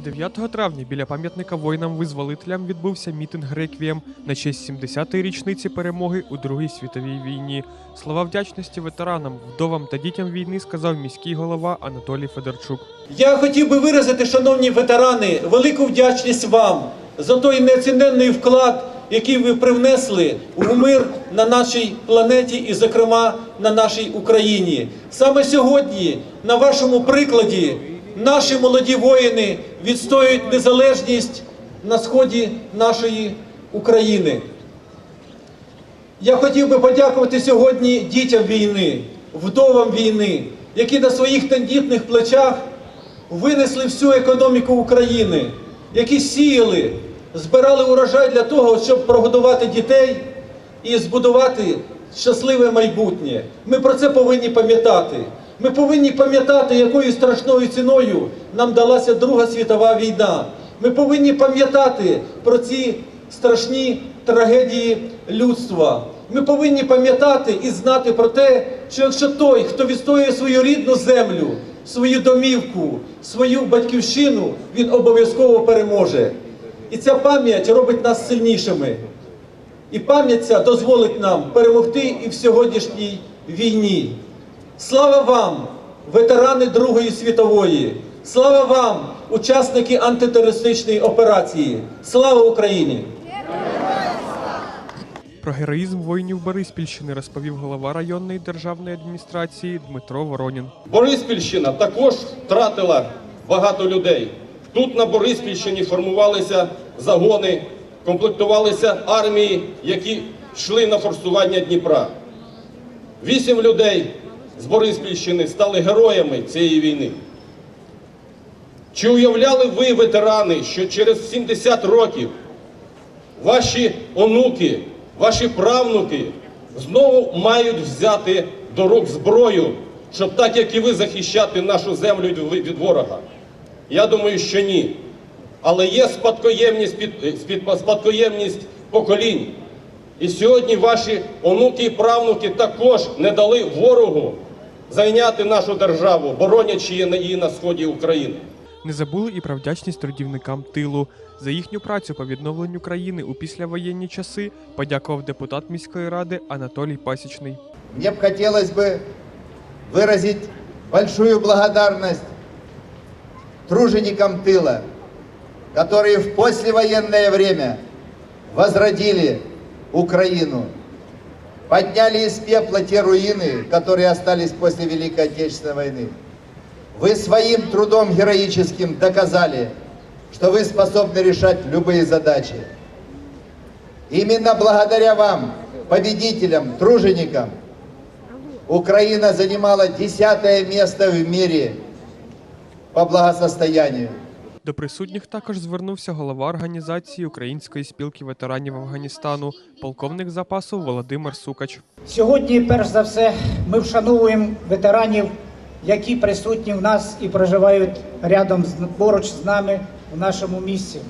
9 травня біля пам'ятника воїнам-визволителям відбувся мітинг реквієм на честь 70-ї річниці перемоги у Другій світовій війні. Слова вдячності ветеранам, вдовам та дітям війни сказав міський голова Анатолій Федорчук. Я хотів би виразити, шановні ветерани, велику вдячність вам за той неоціненний вклад, який ви привнесли в мир на нашій планеті і, зокрема, на нашій Україні. Саме сьогодні, на вашому прикладі, наші молоді воїни відстоюють незалежність на сході нашої України. Я хотів би подякувати сьогодні дітям війни, вдовам війни, які на своїх тендітних плечах винесли всю економіку України, які сіяли, збирали урожай для того, щоб прогодувати дітей і збудувати щасливе майбутнє. Ми про це повинні пам'ятати. Ми повинні пам'ятати, якою страшною ціною нам далася Друга світова війна. Ми повинні пам'ятати про ці страшні трагедії людства. Ми повинні пам'ятати і знати про те, що якщо той, хто відстоює свою рідну землю, свою домівку, свою батьківщину, він обов'язково переможе. І ця пам'ять робить нас сильнішими. І пам'ять ця дозволить нам перемогти і в сьогоднішній війні. Слава вам, ветерани Другої світової! Слава вам, учасники антитерористичної операції! Слава Україні! Про героїзм воїнів Бориспільщини розповів голова районної державної адміністрації Дмитро Воронін. Бориспільщина також втратила багато людей. Тут на Бориспільщині формувалися загони, комплектувалися армії, які йшли на форсування Дніпра. Вісім людей з Бориспільщини стали героями цієї війни. Чи уявляли ви, ветерани, що через 70 років ваші онуки, ваші правнуки знову мають взяти до рук зброю, щоб так як і ви захищати нашу землю від- ворога? Я думаю, що ні. Але є спадкоємність, під, спадкоємність поколінь. І сьогодні ваші онуки і правнуки також не дали ворогу зайняти нашу державу, боронячи її на- її на сході України. Не забули і про вдячність трудівникам тилу. За їхню працю по відновленню країни у післявоєнні часи подякував депутат міської ради Анатолій Пасічний. Мне бы хотелось бы выразить большую благодарность труженикам тыла, которые в послевоенное время возродили Украину, Подняли из пепла те руины, которые остались после Великой Отечественной войны. Вы своим трудом героическим доказали, что вы способны решать любые задачи. Именно благодаря вам, победителям, труженикам, Украина занимала десятое место в мире по благосостоянию. До присутніх також звернувся голова організації Української спілки ветеранів Афганістану, полковник запасу Володимир Сукач. Сьогодні, перш за все, ми вшановуємо ветеранів, які присутні в нас і проживають рядом поруч з нами в нашому місці.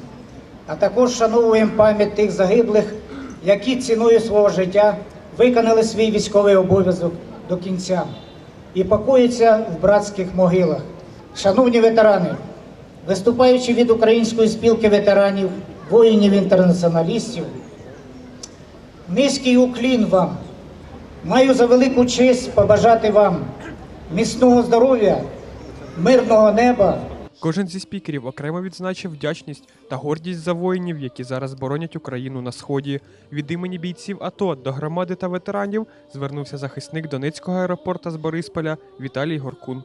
А також вшановуємо пам'ять тих загиблих, які ціною свого життя виконали свій військовий обов'язок до кінця і покояться в братських могилах. Шановні ветерани, виступаючи від Української спілки ветеранів, воїнів-інтернаціоналістів, Низький уклін вам. Маю за велику честь побажати вам міцного здоров'я, мирного неба. Кожен зі спікерів окремо відзначив вдячність та гордість за воїнів, які зараз боронять Україну на сході. Від імені бійців АТО до громади та ветеранів звернувся захисник Донецького аеропорта з Борисполя Віталій Горкун.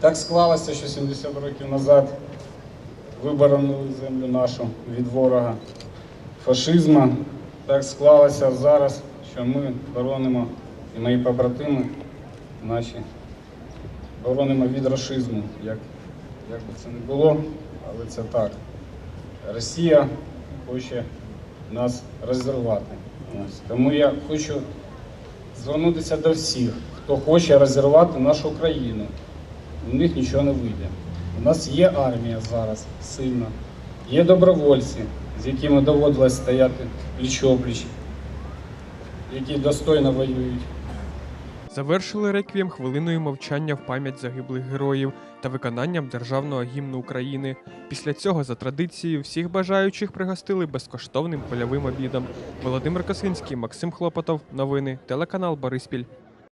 Так склалося, що 70 років назад ви боронили землю нашу від ворога фашизму. Так склалося зараз, що ми боронимо і мої побратими наші боронимо від рашизму. Як, як би це не було, але це так. Росія хоче нас розірвати. Ось. Тому я хочу звернутися до всіх, хто хоче розірвати нашу країну у них нічого не вийде. У нас є армія зараз сильна, є добровольці, з якими доводилось стояти пліч-опліч, які достойно воюють. Завершили реквієм хвилиною мовчання в пам'ять загиблих героїв та виконанням державного гімну України. Після цього, за традицією, всіх бажаючих пригостили безкоштовним польовим обідом. Володимир Косинський, Максим Хлопотов. Новини. Телеканал Бориспіль.